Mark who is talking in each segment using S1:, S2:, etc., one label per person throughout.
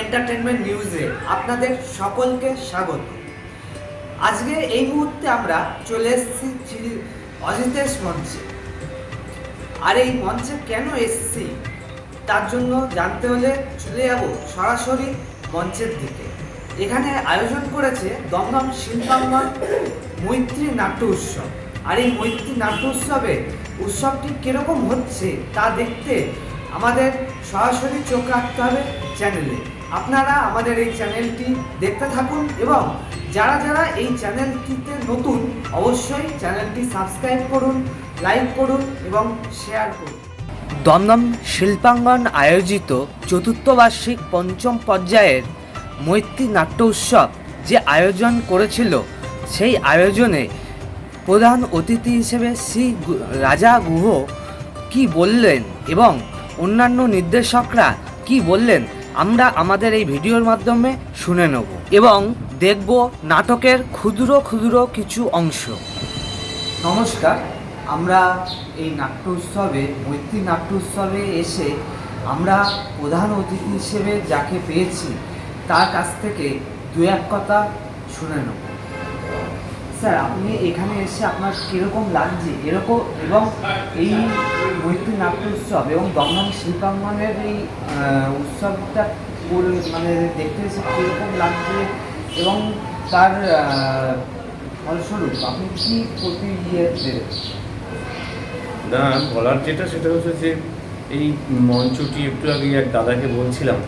S1: Entertainment নিউজে আপনাদের সকলকে স্বাগত। আজকে এই মুহূর্তে আমরা চলে এসেছি শ্রী অজিতেশ মঞ্চে। আর এই মঞ্চে কেন এসেছি, তার জন্য জানতে হলে চলে যাব সরাসরি মঞ্চের দিকে। এখানে আয়োজন করেছে দমদম শিল্পাঙ্গন মৈত্রী নাট্য উৎসব। আর এই মৈত্রী নাট্য উৎসবে উৎসবটি কীরকম হচ্ছে তা দেখতে আমাদের সরাসরি চোখ রাখতে হবে চ্যানেলে। আপনারা আমাদের এই চ্যানেলটি দেখতে থাকুন এবং যারা যারা এই চ্যানেলটিতে নতুন, অবশ্যই চ্যানেলটি সাবস্ক্রাইব করুন, লাইক করুন এবং শেয়ার করুন। দমদম শিল্পাঙ্গন আয়োজিত চতুর্থ বার্ষিক পঞ্চম পর্যায়ের মৈত্রী নাট্য উৎসব যে আয়োজন করেছিল, সেই আয়োজনে প্রধান অতিথি হিসেবে শ্রী রাজা গুহ কি বললেন এবং অন্যান্য নির্দেশকরা কি বললেন আমরা আমাদের এই ভিডিওর মাধ্যমে শুনে নেব এবং দেখব নাটকের ক্ষুদ্র ক্ষুদ্র কিছু অংশ। নমস্কার, আমরা এই নাট্য উৎসবে মৈত্রী নাট্য উৎসবে এসে আমরা প্রধান অতিথি হিসেবে যাকে পেয়েছি, তার কাছ থেকে দু এক কথা শুনে নেব। স্যার, আপনি এখানে এসে আপনার কীরকম লাগছে? এরকম এবং এই মৈত্রী নাট্য উৎসব এবং দমদম শিল্পাঙ্গনের এই উৎসবটা মানে দেখতে এসে কীরকম লাগছে এবং তার ফলস্বরূপ আপনি কি প্রতি ইয়ে
S2: না বলার যেটা সেটা হচ্ছে যে এই মঞ্চটি একটু আগে এক দাদাকে বলছিলাম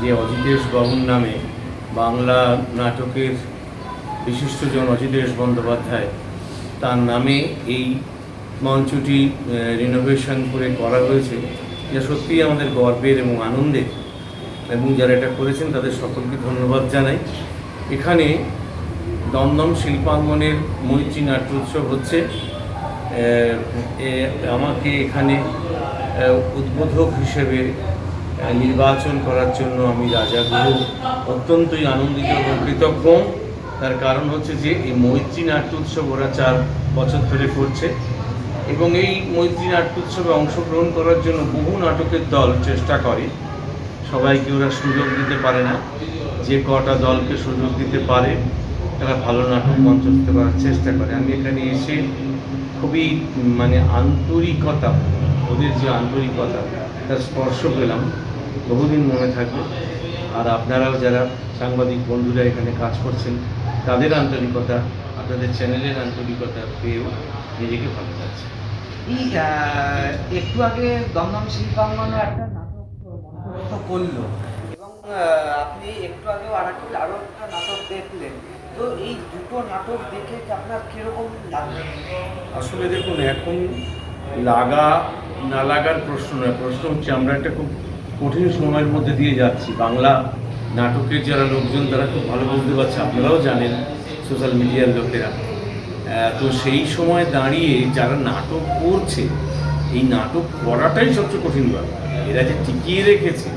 S2: যে অজিতেশ বাবুর নামে বাংলা নাটকের বিশিষ্টজন অজিতেশ বন্দ্যোপাধ্যায়, তার নামে এই মঞ্চটি রিনোভেশন করে করা হয়েছে, যা সত্যিই আমাদের গর্বের এবং আনন্দের। এবং যারা এটা করেছেন, তাদের সকলকে ধন্যবাদ জানাই। এখানে দমদম শিল্পাঙ্গনের মৈত্রী নাট্য উৎসব হচ্ছে আমাকে এখানে উদ্বোধক হিসেবে নির্বাচন করার জন্য আমি রাজা গুরু অত্যন্তই আনন্দিত এবং কৃতজ্ঞ। তার কারণ হচ্ছে যে এই মৈত্রী নাট্য উৎসব ওরা চার বছর ধরে করছে। এবং এই মৈত্রী নাট্য উৎসবে অংশগ্রহণ করার জন্য বহু নাটকের দল চেষ্টা করে। সবাইকে ওরা সুযোগ দিতে পারে না। যে কটা দলকে সুযোগ দিতে পারে, তারা ভালো নাটক মঞ্চস্থ করার চেষ্টা করে। আমি এখানে এসে খুবই মানে আন্তরিকতা, ওদের যে আন্তরিকতা, তার স্পর্শ পেলাম। বহুদিন মনে থাকবে। আর আপনারাও যারা সাংবাদিক বন্ধুরা এখানে কাজ করছেন তাদের আন্তরিকতা আপনাদের চ্যানেলের আন্তরিকতা পেয়েও নিজেকে ভালো লাগছে।
S1: এই একটু আগে দমদম শিল্পাঙ্গনে একটা নাটক মঞ্চস্থ করল। এবং আপনি একটু আগেও আর একটা আরও একটা নাটক দেখলেন। তো এই দুটো নাটক দেখে আপনার কীরকম
S2: আসলে দেখুন এখন লাগা না লাগার প্রশ্ন নয়। প্রশ্ন হচ্ছে আমরা একটা খুব কঠিন সময়ের মধ্যে দিয়ে যাচ্ছি। বাংলা নাটকের যারা লোকজন, তারা খুব ভালো বুঝতে পারছে, আপনারাও জানেন সোশ্যাল মিডিয়ার লোকেরা। তো সেই সময় দাঁড়িয়ে যারা নাটক করছে, এই নাটক করাটাই সবচেয়ে কঠিন ব্যাপার। এরা যে টিকিয়ে রেখেছে,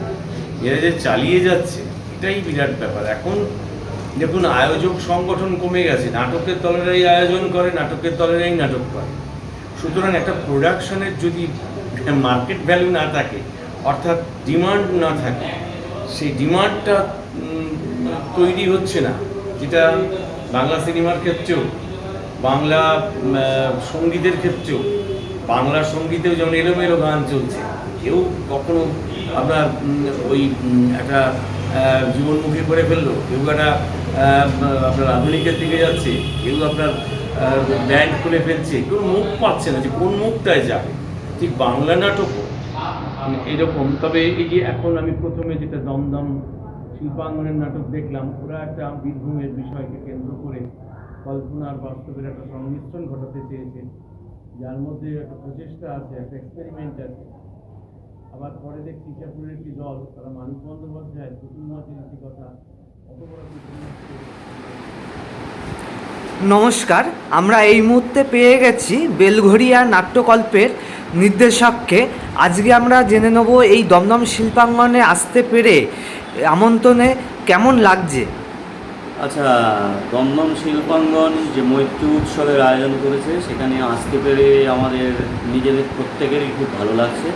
S2: এরা যে চালিয়ে যাচ্ছে, এটাই বিরাট ব্যাপার। এখন দেখুন, আয়োজক সংগঠন কমে গেছে, নাটকের দলেরাই আয়োজন করে, নাটকের দলেরাই নাটক করে। সুতরাং একটা প্রোডাকশনের যদি মার্কেট ভ্যালু না থাকে, অর্থাৎ ডিমান্ড না থাকে সেই ডিমান্ডটা তৈরি হচ্ছে না। যেটা বাংলা সিনেমার ক্ষেত্রেও, বাংলা সঙ্গীতের ক্ষেত্রেও, বাংলা সঙ্গীতেও যেমন এলোমেলো গান চলছে, কেউ কখনো আপনার ওই একটা জীবনমুখী করে ফেলল, কেউ একটা আপনার আধুনিকের দিকে যাচ্ছে, কেউ আপনার ব্যান্ড খুলে ফেলছে, কেউ মুখ পাচ্ছে না যে কোন মুখটায় যাবে। ঠিক বাংলা নাটকও এরকম। তবে এই যে এখন আমি প্রথমে যেটা দমদম শিল্পাঙ্গনের নাটক দেখলাম, ওরা একটা বীরভূমের বিষয়কে কেন্দ্র করে কল্পনা আর বাস্তবের একটা সংমিশ্রণ ঘটাতে চেয়েছে। যার মধ্যে একটা প্রচেষ্টা আছে, একটা এক্সপেরিমেন্ট আছে। আবার পরে দেখছি চাপুরের একটি দল, তারা মানিক বন্দ্যোপাধ্যায় মাছের একটি কথা।
S1: নমস্কার, আমরা এই মুহূর্তে পেয়ে গেছি বেলঘরিয়া নাট্যকল্পের নির্দেশককে। আজকে আমরা জেনে নেব এই দমদম শিল্পাঙ্গনে আসতে পেরে আমন্ত্রণে কেমন লাগছে?
S3: আচ্ছা দমদম শিল্পাঙ্গন যে মৈত্রী উৎসবের আয়োজন করেছে, সেখানে আসতে পেরে আমাদের নিজেদের প্রত্যেকেরই খুব ভালো লাগছে।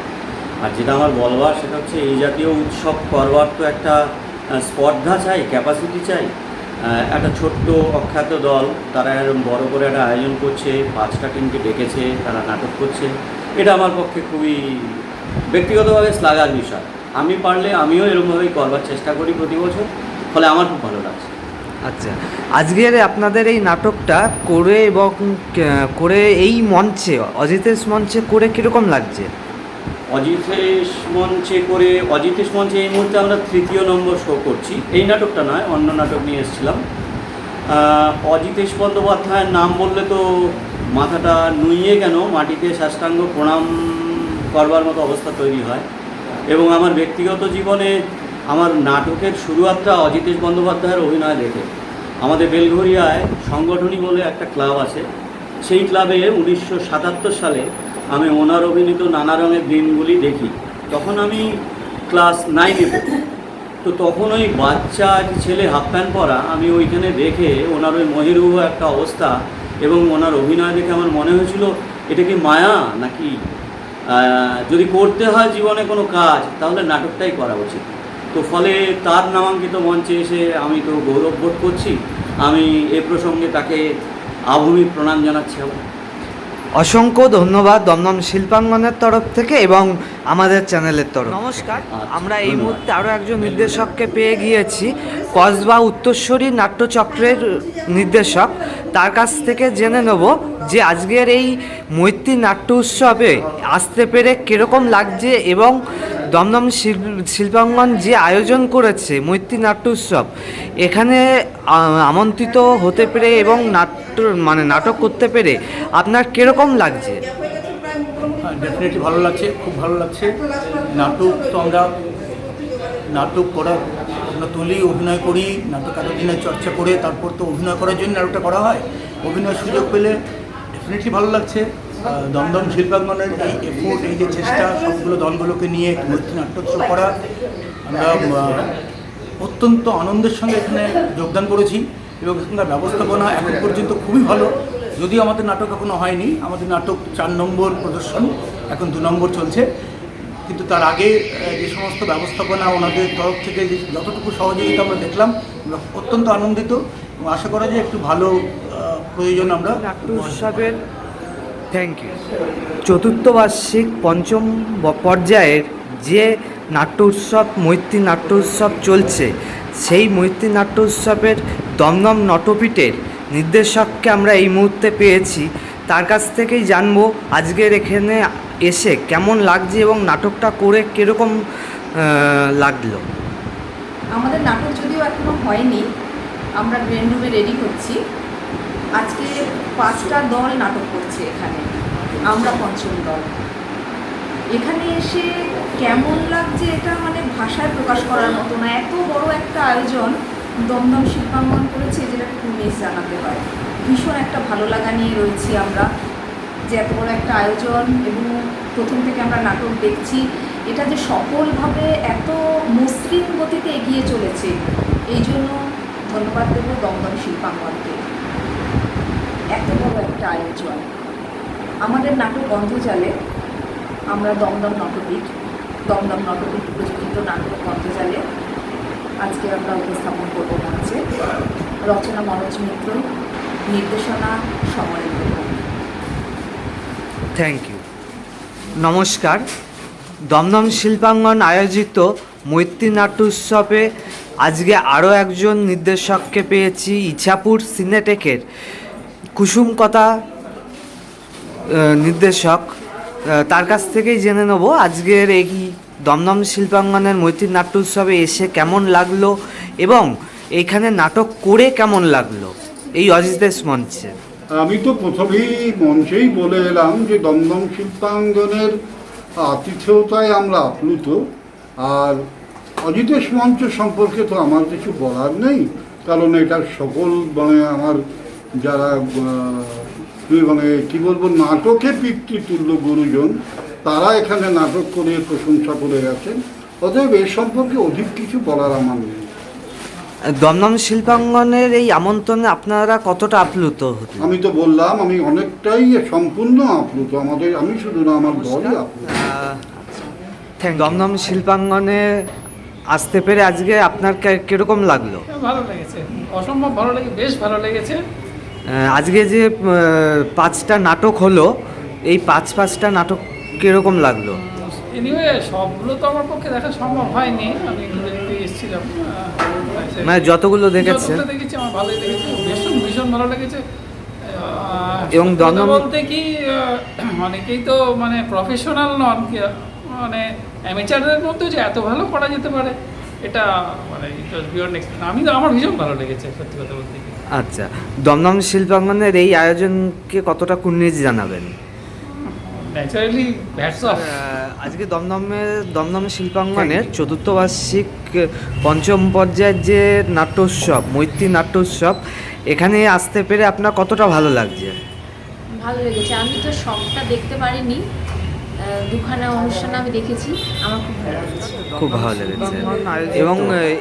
S3: আর যেটা আমার বলবার, সেটা হচ্ছে এই জাতীয় উৎসব করবার তো একটা স্পর্ধা চাই ক্যাপাসিটি চাই। একটা ছোট্ট অখ্যাত দল, তারা এরকম বড় করে একটা আয়োজন করছে, পাঁচটা টিমকে ডেকেছে, তারা নাটক করছে। এটা আমার পক্ষে খুবই ব্যক্তিগতভাবে শ্লাঘার বিষয়। আমি পারলে আমিও এরকমভাবেই করবার চেষ্টা করি প্রতি বছর, ফলে আমার খুব ভালো লাগছে।
S1: আচ্ছা আজকের আপনাদের এই নাটকটা করে এবং করে এই মঞ্চে, অজিতেশ মঞ্চে করে কীরকম লাগছে?
S3: অজিতেশ মঞ্চে করে, অজিতেশ মঞ্চে এই মুহূর্তে আমরা তৃতীয় নম্বর শো করছি। এই নাটকটা নয়, অন্য নাটক নিয়ে এসেছিলাম। অজিতেশ বন্দ্যোপাধ্যায়ের নাম বললে তো মাথাটা নুইয়ে কেন? মাটিতে সাষ্টাঙ্গ প্রণাম করবার মতো অবস্থা তৈরি হয়। এবং আমার ব্যক্তিগত জীবনে আমার নাটকের শুরুয়াতটা অজিতেশ বন্দ্যোপাধ্যায়ের অভিনয় দেখে। আমাদের বেলঘরিয়ায় সংগঠনী বলে একটা ক্লাব আছে। সেই ক্লাবে উনিশশো সাতাত্তর সালে আমি ওনার অভিনীত নানা রঙের দিনগুলি দেখি। তখন আমি ক্লাস নাইনে পড়ি। তো তখন ওই বাচ্চা ছেলে হাফ প্যান্ট পরা আমি ওইখানে দেখে ওনার ওই মহিরুহ একটা অবস্থা এবং ওনার অভিনয় দেখে আমার মনে হয়েছিল, এটা কি মায়া নাকি যদি করতে হয় জীবনে কোনো কাজ, তাহলে নাটকটাই করা উচিত। তো ফলে তার নামাঙ্কিত মঞ্চে এসে আমি তো গৌরব বোধ করছি, আমি এ প্রসঙ্গে তাকে আভূমিক প্রণাম জানাচ্ছি আবার।
S1: অসংখ্য ধন্যবাদ দমদম শিল্পাঙ্গনের তরফ থেকে এবং আমাদের চ্যানেলের তরফ নমস্কার
S3: আচ্ছা,
S1: আমরা এই মুহূর্তে আরও একজন নির্দেশককে পেয়ে গিয়েছি কসবা উত্তরস্বরী নাট্যচক্রের নির্দেশক। তার কাছ থেকে জেনে নেব যে আজকের এই মৈত্রী নাট্য উৎসবে আসতে পেরে কীরকম লাগছে এবং দমদম শিল্প- শিল্পাঙ্গন যে আয়োজন করেছে মৈত্রী নাট্য উৎসব এখানে আমন্ত্রিত হতে পেরে এবং নাট্য মানে নাটক করতে পেরে আপনার কীরকম লাগছে?
S4: ডেফিনেটলি ভালো লাগছে, খুব ভালো লাগছে। নাটক তো আমরা নাটক করার, আমরা তুলি, অভিনয় করি, নাটক এতদিনের চর্চা করে, তারপর তো অভিনয় করার জন্য নাটকটা করা হয়। অভিনয়ের সুযোগ পেলে ডেফিনেটলি ভালো লাগছে। দমদম শিল্পাঙ্গনের এই এফোর্ট এই যে চেষ্টা, সবগুলো দলগুলোকে নিয়ে মৈত্রী নাট্যোৎসব করা, আমরা অত্যন্ত আনন্দের সঙ্গে এখানে যোগদান করেছি। এবং এখানকার ব্যবস্থাপনা এখন পর্যন্ত খুবই ভালো। যদিও আমাদের নাটক এখনও হয়নি, আমাদের নাটক চার নম্বর প্রদর্শন, এখন দু নম্বর চলছে। কিন্তু তার আগে যে সমস্ত ব্যবস্থাপনা ওনাদের তরফ থেকে যে যতটুকু সহযোগিতা আমরা দেখলাম, আমরা অত্যন্ত আনন্দিত এবং আশা করা যায় একটু ভালো প্রয়োজন আমরা
S1: উৎসবের থ্যাংক ইউ চতুর্থ বার্ষিক পঞ্চম পর্যায়ের যে নাট্য উৎসব, মৈত্রী নাট্য উৎসব চলছে, সেই মৈত্রী নাট্য উৎসবের দমদম নটপীঠের নির্দেশককে আমরা এই মুহূর্তে পেয়েছি। তার কাছ থেকেই জানব আজকের এখানে এসে কেমন লাগছে এবং নাটকটা করে কীরকম লাগল।
S5: আমাদের নাটক যদিও এখনও হয়নি, আমরা গ্রেন রুমে রেডি হচ্ছি আজকে পাঁচটা দল নাটক করছে এখানে, আমরা পঞ্চম দল। এখানে এসে কেমন লাগছে এটা মানে ভাষায় প্রকাশ করার মতো না, এত বড় একটা আয়োজন। দমদম শিল্পাঙ্গন করেছে, যেটা একটু মিস জানাতে হয় ভীষণ একটা ভালো লাগা নিয়ে রয়েছি আমরা। যে এত বড় একটা আয়োজন এবং প্রথম থেকে আমরা নাটক দেখছি, এটা যে সফলভাবে এত মসৃণ গতিতে এগিয়ে চলেছে, এই জন্য ধন্যবাদ দেবো দমদম শিল্পাঙ্গনকে এত বড় একটা আয়োজন। আমাদের নাটক গন্ধজালে আমরা দমদম নটপীঠ দমদম নটপীঠ প্রযোজিত নাটক গন্ধজালে আজকে আমরা উপস্থাপন করব মঞ্চে রচনা মনোজ মিত্র, নির্দেশনা ভৌমিক।
S1: থ্যাংক ইউ নমস্কার। দমদম শিল্পাঙ্গন আয়োজিত মৈত্রী নাট্য উৎসবে আজকে আরও একজন নির্দেশককে পেয়েছি ইছাপুর সিনেটেকের কুসুম কথা নির্দেশক। তার কাছ থেকেই জেনে নেব আজকের এই দমদম শিল্পাঙ্গনের মৈত্রী নাট্য উৎসবে এসে কেমন লাগল এবং এখানে নাটক করে কেমন লাগল? এই অজিতেশ মঞ্চে।
S6: আমি তো প্রথমেই মঞ্চেই বলে এলাম যে দমদম শিল্পাঙ্গনের আতিথেয়তায় আমরা আপ্লুত। আর অজিতেশ মঞ্চ সম্পর্কে তো আমার কিছু বলার নেই, কারণ এটা সকল মানে আমার যারা মানে কী বলব, নাটকে পিতৃতুল্য গুরুজন তারা এখানে নাটক করে প্রশংসা করে গেছেন। অতএব এ সম্পর্কে অধিক কিছু বলার আমার নেই।
S1: দমদম শিল্পাঙ্গনের এই আমন্ত্রণে আপনারা কতটা আপ্লুত
S6: আমি তো বললাম আমি অনেকটাই সম্পূর্ণ আপ্লুত। আমাদের আমি শুধু না আমার দলই আপ্লুত।
S1: থ্যাংক দমদম শিল্পাঙ্গনে আসতে পেরে আজকে আপনার কে- কীরকম লাগল?
S7: ভালো লেগেছে। অসম্ভব ভালো লেগে বেশ ভালো লেগেছে।
S1: আজকে যে পাঁচটা নাটক হলো এই পাঁচ পাঁচটা নাটক কীরকম লাগল?
S7: এনিওয়ে সবগুলো তো আমার পক্ষে দেখা সম্ভব হয়নি। আমি ঘুরে এসেছিলাম।
S1: মানে যতগুলো
S7: যতগুলো দেখেছি? আমার ভালোই লেগেছে। ভীষণ ভীষণ ভালো লেগেছে।
S1: এবং দমদম-
S7: বলতে কি অনেকেই তো মানে প্রফেশনাল নন। মানে অ্যামেচারদের মধ্যেও যে এত ভালো করা যেতে পারে এটা মানে বিয়ন্ড আমি তো আমার ভীষণ ভালো লেগেছে সত্যি কথা বলতে
S1: আচ্ছা। দমদম শিল্পাঙ্গনের এই আয়োজনকে কতটা কুর্নিশ জানাবেন?
S7: ন্যাচারালি ব্যাটস অফ
S1: আজকে দমদমে দমদম শিল্পাঙ্গনের চতুর্থ বার্ষিক পঞ্চম পর্যায়ের যে নাট্যোৎসব মৈত্রী নাট্যোৎসব এখানে আসতে পেরে আপনার কতটা ভালো লাগছে?
S8: ভালো লেগেছে। আমি তো সবটা দেখতে পারিনি। দুখানা অনুষ্ঠান আমি দেখেছি। আমার খুব ভালো লেগেছে।
S1: খুব ভালো লেগেছে। এবং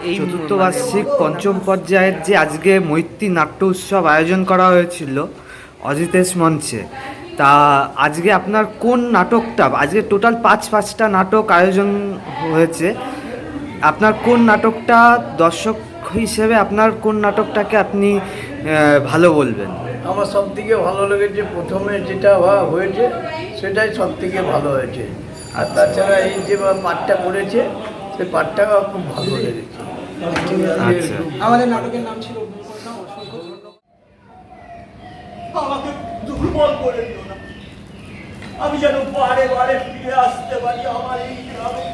S1: এই চতুর্থ বার্ষিক পঞ্চম পর্যায়ের যে আজকে মৈত্রী নাট্য উৎসব আয়োজন করা হয়েছিল অজিতেশ মঞ্চে তা আজকে আপনার কোন নাটকটা আজকে টোটাল পাঁচ পাঁচটা নাটক আয়োজন হয়েছে। আপনার কোন নাটকটা দর্শক হিসেবে আপনার কোন নাটকটাকে আপনি ভালো বলবেন?
S9: আমার সব থেকে ভালো লেগেছে প্রথমে যেটা হয়েছে সেটাই সব থেকে ভালো হয়েছে। আর তাছাড়া এই যে পাঠটা করেছে সেই পাঠটা খুব ভালো লেগেছে।
S1: আচ্ছা।
S9: আমাদের নাটকের নাম ছিল
S10: আমাকে দুর্বল করে না আমি যেন বারে বারে ফিরে আসতে পারি আমার এই গ্রামে।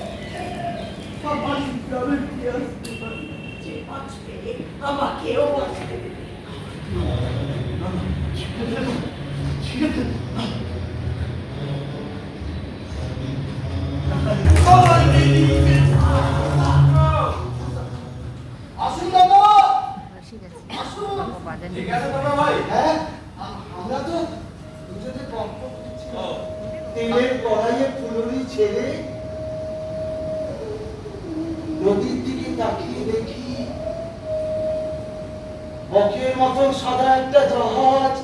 S10: আমার এই গ্রামে ফিরে আসতে পারি। যে বাঁচবে আমাকেও বাঁচবে। আসুন দাদা। হ্যাঁ। ছেড়ে নদীর দিকে তাকিয়ে দেখি বকের মতন সাদা একটা জাহাজ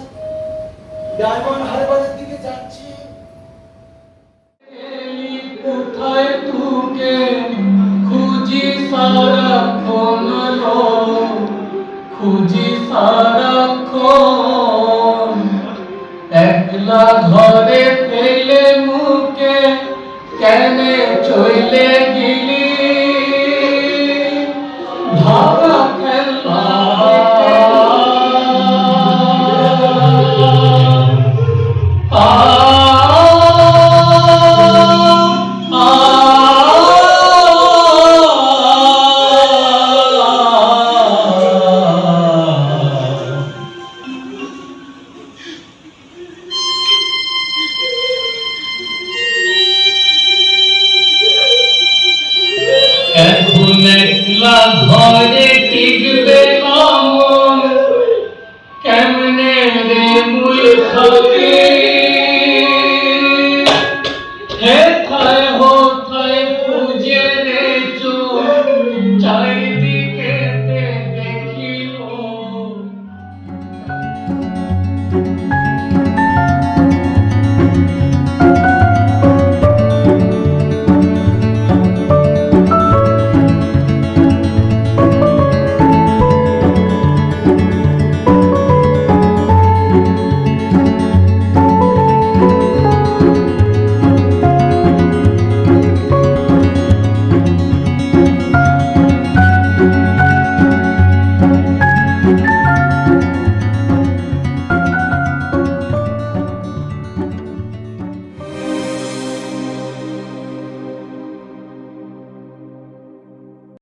S10: ডায়মন্ড হারবারের দিকে যাচ্ছে।
S7: কোথায় তোকে? খুঁজি সারাক্ষণ খুঁজি সারাক্ষণ একলা ঘরে পেলে মুখে কেনে চলে